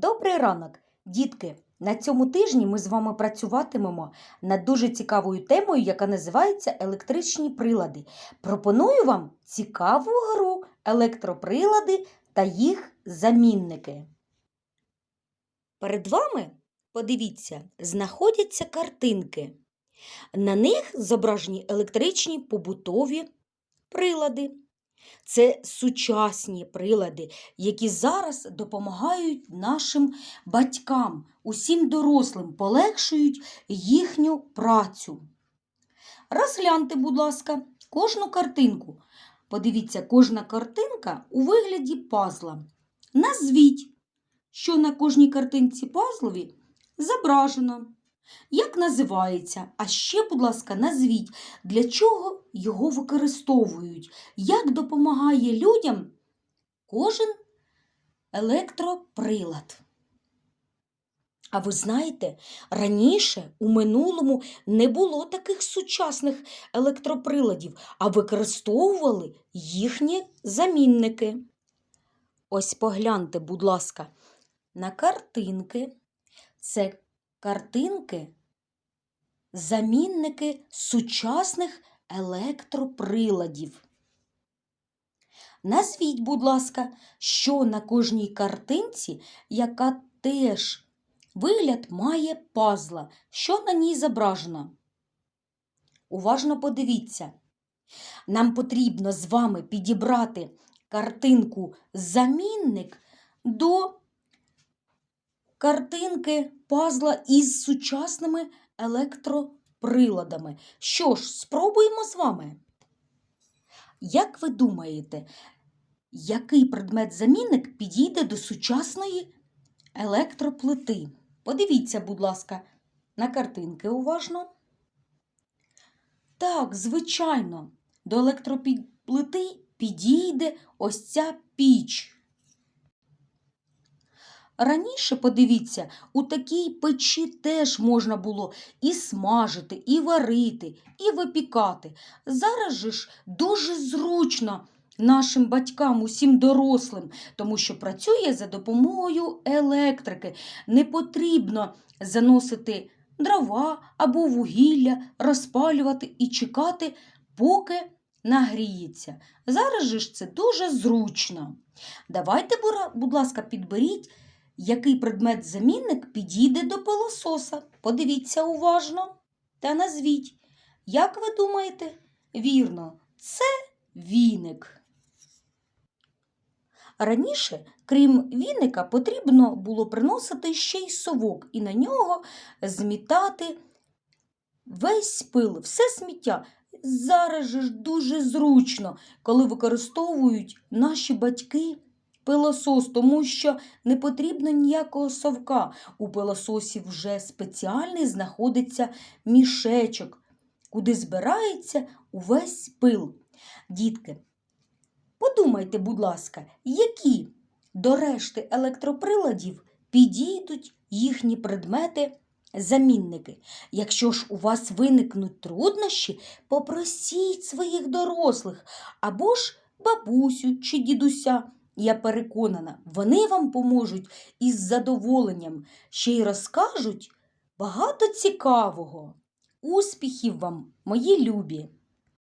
Добрий ранок, дітки! На цьому тижні ми з вами працюватимемо над дуже цікавою темою, яка називається електричні прилади. Пропоную вам цікаву гру електроприлади та їх замінники. Перед вами, подивіться, знаходяться картинки. На них зображені електричні побутові прилади. Це сучасні прилади, які зараз допомагають нашим батькам, усім дорослим, полегшують їхню працю. Розгляньте, будь ласка, кожну картинку. Подивіться, кожна картинка у вигляді пазла. Назвіть, що на кожній картинці пазлові зображено. Як називається? А ще, будь ласка, назвіть, для чого його використовують, як допомагає людям кожен електроприлад. А ви знаєте, раніше у минулому не було таких сучасних електроприладів, а використовували їхні замінники. Ось погляньте, будь ласка, на картинки. Це картинки, замінники сучасних електроприладів. Назвіть, будь ласка, що на кожній картинці, яка теж вигляд має пазла, що на ній зображено. Уважно подивіться. Нам потрібно з вами підібрати картинку замінник до картинки пазла із сучасними електроприладами. Що ж, спробуємо з вами. Як ви думаєте, який предмет-замінник підійде до сучасної електроплити? Подивіться, будь ласка, на картинки уважно. Так, звичайно, до електроплити підійде ось ця піч. Раніше, подивіться, у такій печі теж можна було і смажити, і варити, і випікати. Зараз же ж дуже зручно нашим батькам, усім дорослим, тому що працює за допомогою електрики. Не потрібно заносити дрова або вугілля, розпалювати і чекати, поки нагріється. Зараз же ж це дуже зручно. Давайте, будь ласка, підберіть який предмет-замінник підійде до пилососа. Подивіться уважно та назвіть. Як ви думаєте? Вірно, це віник. Раніше, крім віника, потрібно було приносити ще й совок і на нього змітати весь пил, все сміття. Зараз же ж дуже зручно, коли використовують наші батьки пилосос, тому що не потрібно ніякого совка. У пилососі вже спеціальний знаходиться мішечок, куди збирається увесь пил. Дітки, подумайте, будь ласка, які до решти електроприладів підійдуть їхні предмети. Замінники. Якщо ж у вас виникнуть труднощі, попросіть своїх дорослих або ж бабусю чи дідуся. Я переконана, вони вам поможуть із задоволенням, ще й розкажуть багато цікавого. Успіхів вам, мої любі!